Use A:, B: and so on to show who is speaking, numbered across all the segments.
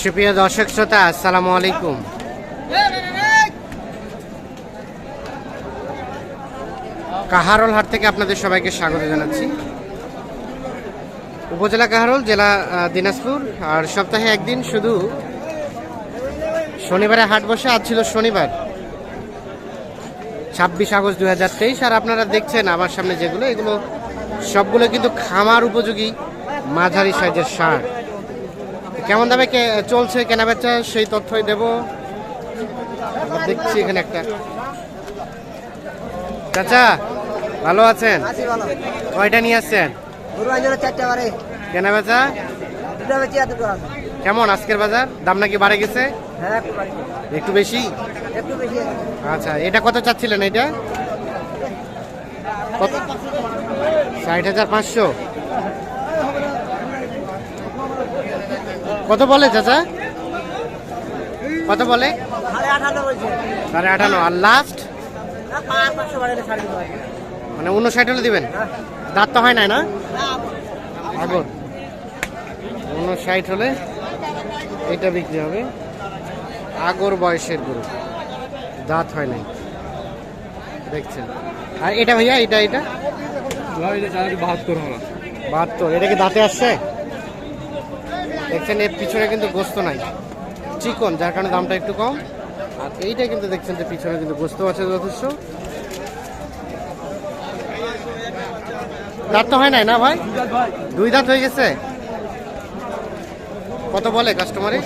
A: সুপ্রিয় দর্শক শ্রোতা, আসসালামু আলাইকুম। কাহারোল হাট থেকে আপনাদের সবাইকে স্বাগত জানাচ্ছি। উপজেলা কাহারোল, জেলা দিনাজপুর। আর সপ্তাহে একদিন শুধু শনিবারে হাট বসে, আজ ছিল শনিবার, ছাব্বিশ আগস্ট দুই হাজার তেইশ। আর আপনারা দেখছেন আমার সামনে যেগুলো, এগুলো সবগুলো কিন্তু খামার উপযোগী। মাঝারি সাইজের সার কেমন দামে কে- চলছে কেনা বেচা? সেই তথ্যই দেব। দেখছি এখানে একটা। চাচা ভালো আছেন? কয়টা নিয়ে আসছেন?
B: গরু আইজোরে চারটা বারে।
A: কেনা বেচা?
B: দুটো বেচি আর দুটো আছে।
A: কেমন আজকের বাজার? দাম নাকি বাড়ে গেছে?
B: হ্যাঁ একটু
A: বেশি। আচ্ছা এটা কত চাচ্ছিলেন এটা? ষাট হাজার পাঁচশো। কত বলে চাচা? কত বলে?
B: সাড়ে
A: আটান্ন আর লাস্ট মানে উনষাট হলে দিবেন? দাঁত তো হয় নাই না? আগর। উনষাট হলে এটা বিক্রি হবে। আগর বয়সের গরু। দাঁত হয় নাই। দেখছেন। আর এটা ভাইয়া এটা এটা?
C: বাহাত্তর হলো।
A: বাহাত্তর। এটা কি দাঁতে আসছে? দেখছেন, এর পিছনে কিন্তু গোস্ত নাই। চিকন, যার কারণে দামটা একটু কম। আর এইটা কিন্তু দেখছেন যে পিছনে কিন্তু গোস্ত আছে যথেষ্ট। দাঁত তো হয় নাই না ভাই? দুই দাঁত হয়ে গেছে? কত বলে কাস্টমারে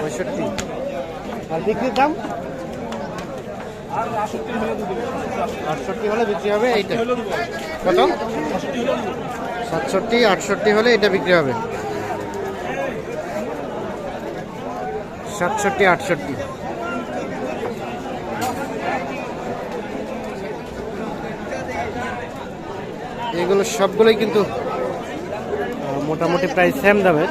A: পঁয়ষট্টি। আর বিক্রির দাম? আটষট্টি হলে বিক্রি হবে, এইটা। কত? সাতষট্টি, আটষট্টি হলে এটা বিক্রি হবে। সাতষট্টি আটষট্টি। এগুলো সবগুলোই কিন্তু মোটামুটি প্রায় সেম দামের।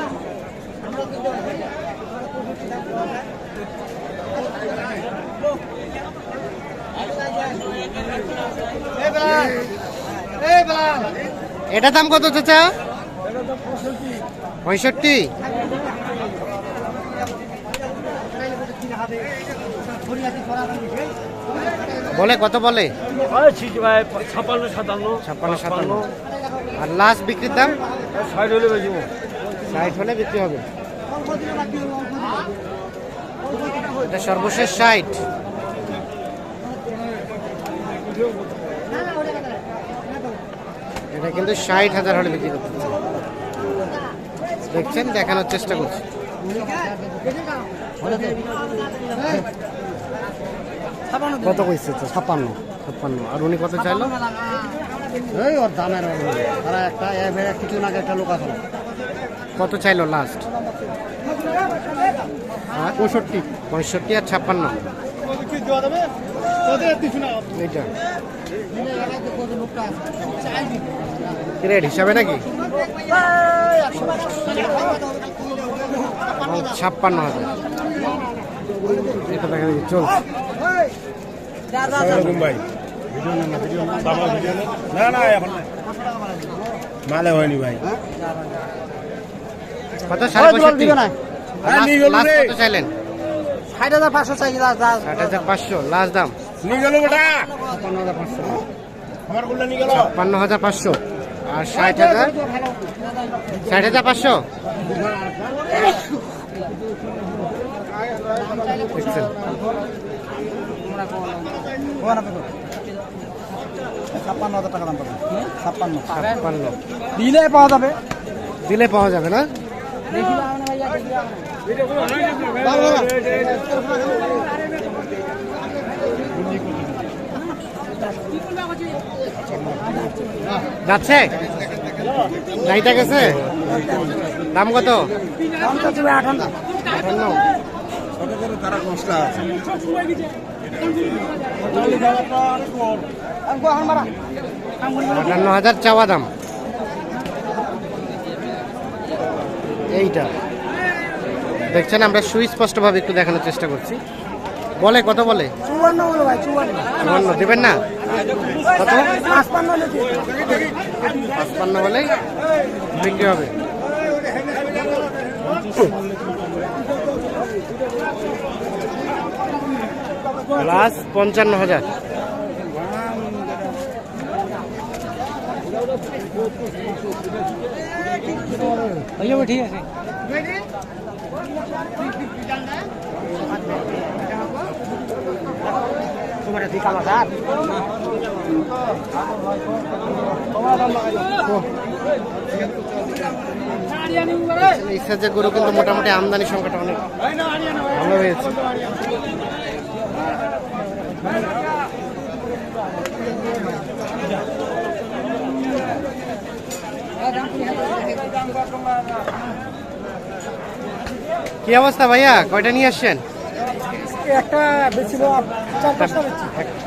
A: এটা দাম কত চাচা? পঁয়ষট্টি। বলে কত বলে?
C: ছাপান্ন সাতান্ন।
A: ছাপ্পান্ন সাতান্ন। আর লাস্ট বিক্রির দাম?
C: ষাট হলে বেশি
A: ষাট হলে বিক্রি হবে। এটা সর্বশেষ ষাট। এটা কিন্তু ষাট হাজার হলে বিক্রি করতে দেখছেন দেখানোর চেষ্টা করছি। কত কইছে তো? ছাপ্পান্ন ছাপ্পান্ন। আর উনি কত চাইলো?
B: এই ওর দামের তারা একটা এবার কিছু না একটা লোক আছে।
A: কত চাইলো লাস্ট
B: পঁয়ষট্টি।
A: পঁয়ষট্টি আর ছাপ্পান্ন। এইটা। রেট হিসাবে নাকি? ছাপ্পান্ন হাজার। এটা দেখা যাচ্ছে চলছে
C: ভাই না। না এখন মালে হয়নি ভাই
A: কত সাড়ে পঁয়ষট্টি?
B: দিবে না
C: নিয়ে গেলো
A: লাস্ট
C: রে।
A: কত চাইলেন?
B: ষাট হাজার পাঁচশো চাই
A: ষাট হাজার পাঁচশো লাস্ট দাম।
C: নিয়ে গেল বেটা।
B: ছাপ্পান্ন হাজার পাঁচশো।
C: আমারগুলো নিয়ে গেল।
A: ছাপ্পান্ন হাজার পাঁচশো। আর ষাট হাজার? ষাট হাজার পাঁচশো? দেখছেন
B: ছাপ্পান্ন হাজার টাকা দাম পাবে ছাপ্পান্ন।
A: ছাপ্পান্ন।
B: দিলে পাওয়া যাবে।
A: দিলে পাওয়া যাবে না? যাচ্ছে? গাড়িটা গেছে? দাম কত?
B: দাম তো দেবে আঠান্ন।
A: আটান্ন হাজার চাওয়া দাম। এইটা। দেখছেন আমরা সুস্পষ্টভাবে একটু দেখানোর চেষ্টা করছি। বলে কত বলে?
B: চুয়ান্ন
A: দেবেন না? কত?
B: পাঁচপান্ন হলে
A: বিক্রি হবে। লাস্ট পঞ্চান্ন হাজার।
B: ঠিক আছে তোমার দিকা
A: গরু কিন্তু মোটামুটি আমদানি সংখ্যাটা অনেক। ভালো হয়েছে। কি অবস্থা ভাইয়া? কয়টা নিয়ে আসছেন?
B: একটা বেছিল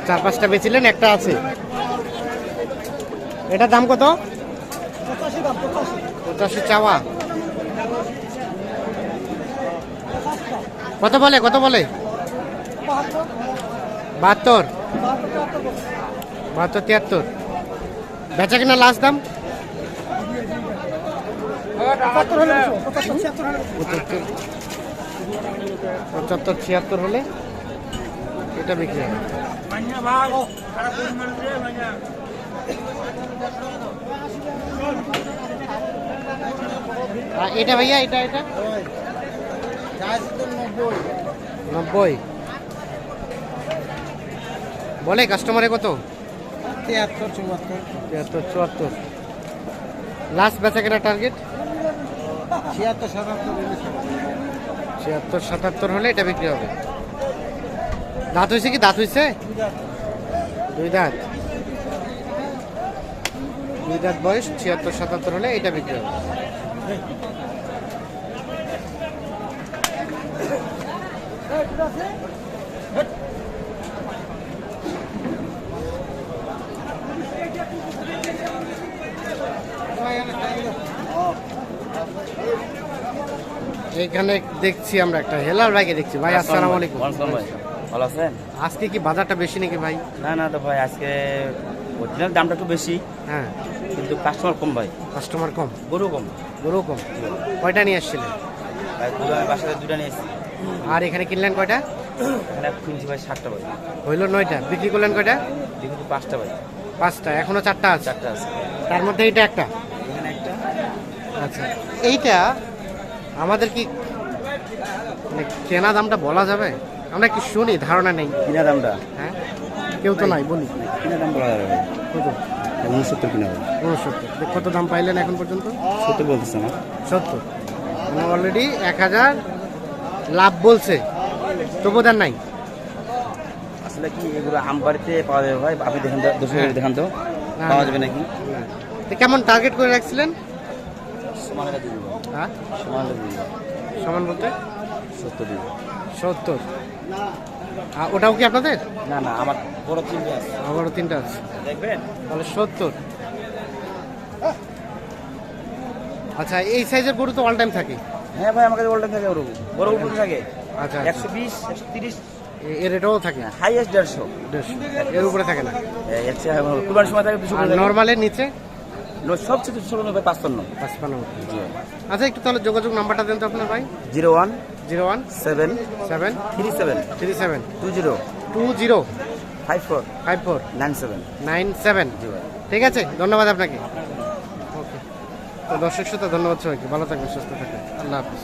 B: চার পাঁচটা
A: বেচিলেন একটা আছে। এটা দাম কত?
B: পঁচাশি
A: চাওয়া। কত বলে কত বলে?
B: বাহাত্তর।
A: বাহাত্তর
B: বাহাত্তর তিয়াত্তর।
A: বেচা কিনা লাস্ট দাম?
B: ছিয়াত্তর হলে
A: পঁচাত্তর। ছিয়াত্তর হলে এটা বিক্রি হবে। এটা ভাইয়া এটা এটা? নব্বই। বলে কাস্টমারে কত?
B: তিয়াত্তর চুয়াত্তর।
A: তিয়াত্তর চুয়াত্তর। লাস্ট বেচা কেনা টার্গেট
B: ছিয়াত্তর সাতাত্তর
A: ছিয়াত্তর সাতাত্তর হলে এটা বিক্রি হবে। দাঁত হয়েছে কি? দাঁত হয়েছে দুই দাঁত। দুই দাঁত। বয়স ছিয়াত্তর সাতাত্তর হলে এটা বিক্রি হবে। এখানে দেখছি আমরা একটা। হেলার ভাইকে দেখছি। ভাই আসসালামু আলাইকুম।
D: ভাই। ভালো আছেন?
A: আজকে কি বাজারটা বেশি নাকি ভাই?
D: না না তো ভাই আজকে অরিজিনাল দামটা একটু বেশি
A: হ্যাঁ।
D: কিন্তু কাস্টমার কম ভাই।
A: কাস্টমার কম?
D: গরু কম।
A: গরু কম? কয়টা নিয়ে আসছিলেন?
D: বাসাতে দুটা নিয়ে এসেছি।
A: আর এখানে কিনলেন কয়টা?
D: এখানে কিনছি ভাই সাতটা ভাই।
A: হইল নয়টা। বিক্রি করলেন কয়টা?
D: তো পাঁচটা ভাই।
A: পাঁচটা। এখনও চারটা আছে?
D: চারটা আছে।
A: তার মধ্যে এইটা একটা?
D: এখানে একটা।
A: আচ্ছা। এইটা আমাদের কি মানে কেনা দামটা বলা যাবে? আমরা কি শুনি ধারণা নেই।
D: কিনা দামটা?
A: হ্যাঁ? কেউ তো নাই বলি।
D: কিনা দাম বলা যাবে
A: কত?
D: উনসত্তর কিনা
A: উনসত্তর। কত দাম পাইলেন এখন পর্যন্ত?
D: সত্তর বলতেছে না।
A: সত্তর। মানে অলরেডি এক হাজার লাভ বলছে। তবু দেন নাই।
D: আসলে কি এগুলো আম বাড়িতে পাওয়া যাবে ভাই? আপনি দেখেন তো
A: হ্যাঁ।
D: দেখান তো।
A: না,
D: পাওয়া যাবে নাকি?
A: কেমন টার্গেট করে রাখছিলেন?
D: দিয়ে দিব।
A: হ্যাঁ?
D: সমান দিয়ে দিব।
A: সমান বলতে?
D: সত্তর দিব।
A: সত্তর। ওটাও কি আপনাদের?
D: না না আমার বড় তিনটে আছে।
A: আবারও তিনটা আছে।
D: দেখবেন?
A: তাহলে সত্তর। আচ্ছা এই সাইজের গরু তো অল টাইম থাকে।
D: হ্যাঁ ভাই আমার কাছে ওল্ডেন থাকে গরু। বড় উপরে থাকে।
A: আচ্ছা
D: একশো বিশ একশো তিরিশ।
A: এর এটাও থাকে।
D: হাইয়েস্ট দেড়শো।
A: দেড়শো। এর উপরে থাকে না।
D: কুরবানির সময় থাকে
A: নর্মালের নিচে?
D: সবচেয়ে ছোট নব্বই পাঁচপান্ন।
A: পাঁচপান্ন। আচ্ছা একটু তাহলে যোগাযোগ নাম্বারটা দেন তো আপনার ভাই।
D: Zero one
A: zero one
D: seven
A: seven
D: three seven
A: three seven
D: two zero
A: two zero
D: five four
A: five four
D: nine seven.
A: Nine seven. ঠিক আছে ধন্যবাদ আপনাকে। ওকে। তো দর্শক শ্রোতা ধন্যবাদ সবাইকে। ভালো থাকবেন সুস্থ থাকবেন। আল্লাহ হাফিজ।